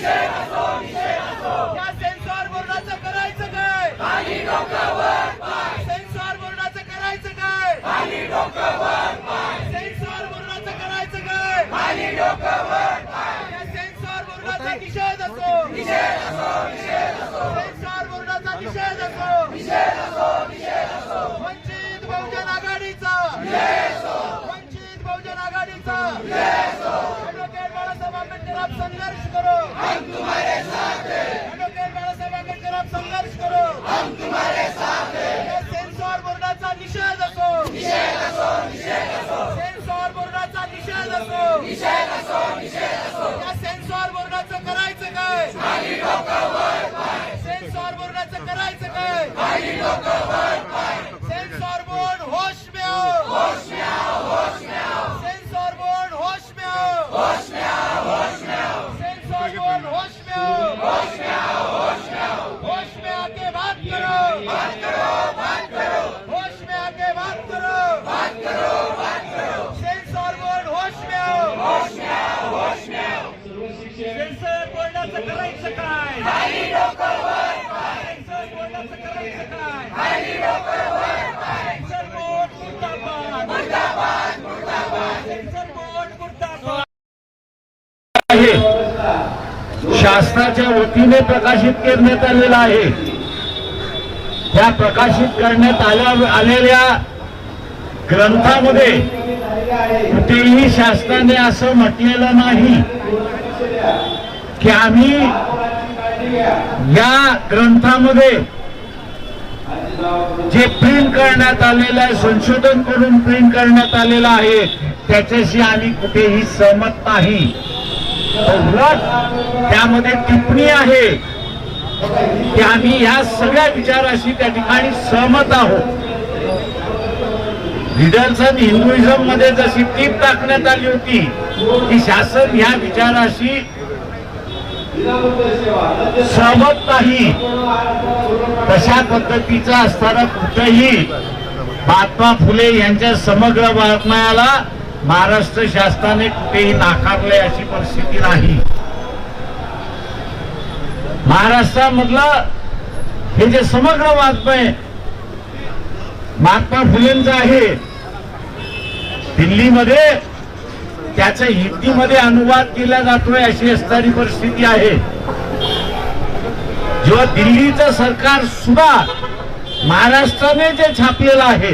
या सेन्सॉर बोर्डाचं करायचं काय? सेन्सॉर बोर्डाचं करायचं काय सेन्सॉर बोर्डाचं करायचं काय या सेन्सॉर बोर्डाचा निषेध असो सेन्सॉर बोर्डाचा निषेध असो वंचित बहुजन आघाडीचा वंचित बहुजन आघाडीचा ॲडव्होकेट बाळासाहेब आंबेडकर आप संघर्ष करो ॲडव्होकेट बाळासाहेब आंबेडकर आप संघर्ष करो या सेन्सॉर बोर्डाचा निषेध असो सेन्सॉर बोर्डाचा निषेध असो या सेन्सॉर बोर्डाचं करायचं काय सेन्सॉर बोर्डाचं करायचं काय सेन्सॉर बोर्ड होश में आओ सेन्सॉर बोर्ड होश में आओ सेन्सॉर बोर्ड होश में आओ होश में आके बात करो होश में आके बात करो सेन्सॉर बोर्ड होश में आओ सेन्सर बोर्डाचं करायचं काय सेन्सर बोर्डाचं करायचं काय सेन्सर बोर्ड मुर्दाबाद सेन्सर बोर्ड मुर्दाबाद आहे शासनाच्या वतीने प्रकाशित करण्यात आलेला आहे. त्या प्रकाशित करण्यात आल्या आलेल्या ग्रंथामध्ये कुठेही शासनाने असं म्हटलेलं नाही की आम्ही या ग्रंथामध्ये जे प्रिंट करण्यात आलेलं आहे संशोधन करून प्रिंट करण्यात आलेलं आहे त्याच्याशी आम्ही कुठेही सहमत नाही. त्यामध्ये टिप्पणी आहे की आम्ही या सगळ्या विचाराशी त्या ठिकाणी सहमत आहोत. रिडल्सन हिंदुइझममध्ये जशी टीप टाकण्यात आली होती की शासन या विचाराशी सहमत नाही तशा पद्धतीचा असताना कुठेही महात्मा फुले यांच्या समग्र वाङ्मयाला महाराष्ट्र शासनाने कुठेही नाकारले अशी परिस्थिती नाही. महाराष्ट्रामधलं हे जे समग्र वाङ्मय महात्मा फुलेंचं आहे दिल्लीमध्ये त्याचा हिंदीमध्ये अनुवाद केला जातोय अशी असणारी परिस्थिती आहे. जेव्हा दिल्लीचं सरकार सुद्धा महाराष्ट्राने जे छापलेलं आहे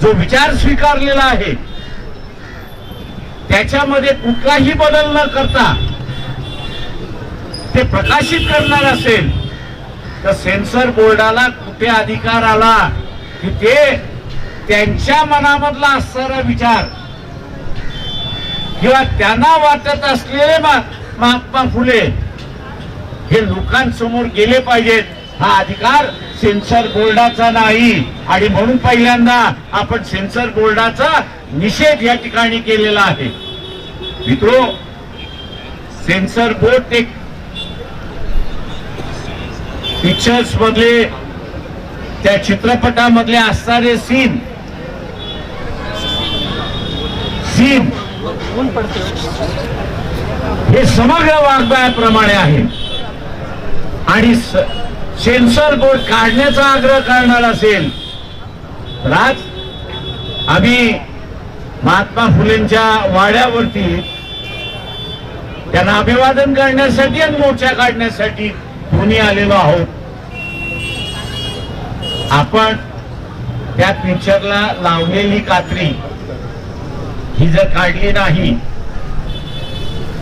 जो विचार स्वीकारलेला आहे त्याच्यामध्ये कुठलाही बदल न करता ते प्रकाशित करणार असेल तर सेन्सर बोर्डाला कुठे अधिकार आला की ते त्यांच्या मनामधला असणारा विचार किंवा त्यांना वाटत असलेले महात्मा फुले. हे लोकांसमोर गेले पाहिजेत. हा अधिकार सेन्सर बोर्डाचा नाही. आणि म्हणून पहिल्यांदा आपण सेन्सर बोर्डाचा निषेध या ठिकाणी केलेला आहे. मित्रो सेन्सर बोर्ड एक पिक्चर्स मधले त्या चित्रपटामधले असणारे सीन सीन हे समग्र वाग्मयाप्रमाणे आहे. आणि सेन्सर बोर्ड काढण्याचा आग्रह करणार असेल तर आज आम्ही महात्मा फुलेंच्या वाड्यावरती त्यांना अभिवादन करण्यासाठी आणि मोर्चा काढण्यासाठी दोन्ही आलेलो आहोत. आपण त्या पिक्चरला लावलेली कात्री ही जर काढली नाही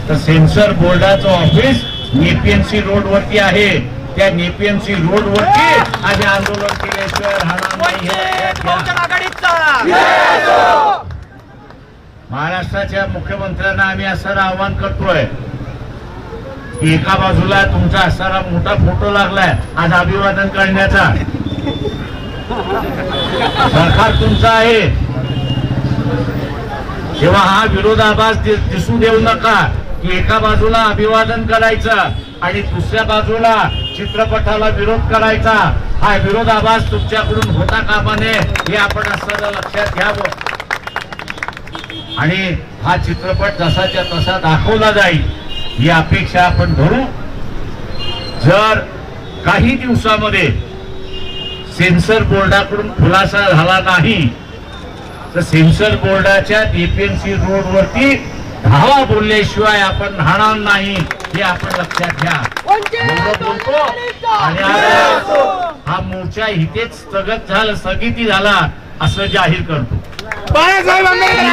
तर सेन्सर बोर्डाचं ऑफिस नेपीएनसी रोड वरती आहे. त्या नेपीएनसी रोड वरती आम्ही आंदोलन केल्याशिवाय राहणार नाही. आघाडीचा. महाराष्ट्राच्या मुख्यमंत्र्यांना आम्ही असं आवाहन करतोय की एका बाजूला तुमचा असणारा मोठा फोटो लागलाय आज अभिवादन करण्याचा. सरकार तुमचं आहे. तेव्हा हा विरोधाभास दिसू देऊ नका. की एका बाजूला अभिवादन करायचं आणि दुसऱ्या बाजूला चित्रपटाला विरोध करायचा. हा विरोधाभास तुमच्याकडून होता कामा नये हे आपण असताना लक्षात घ्यावं. आणि हा चित्रपट जसाच्या तसा दाखवला जाईल ही अपेक्षा आपण धरू. जर काही दिवसामध्ये सेन्सर बोर्डाकडून खुलासा झाला नाही तर सेन्सर बोर्डाच्या डीपीएमसी रोडवरती धावा बोलल्याशिवाय आपण राहणार नाही हे आपण लक्षात घ्या. आणि हा मोर्चा इथेच स्थगत झाला स्थगिती झाला असं जाहीर करतो. बाळासाहेब आंबेडकर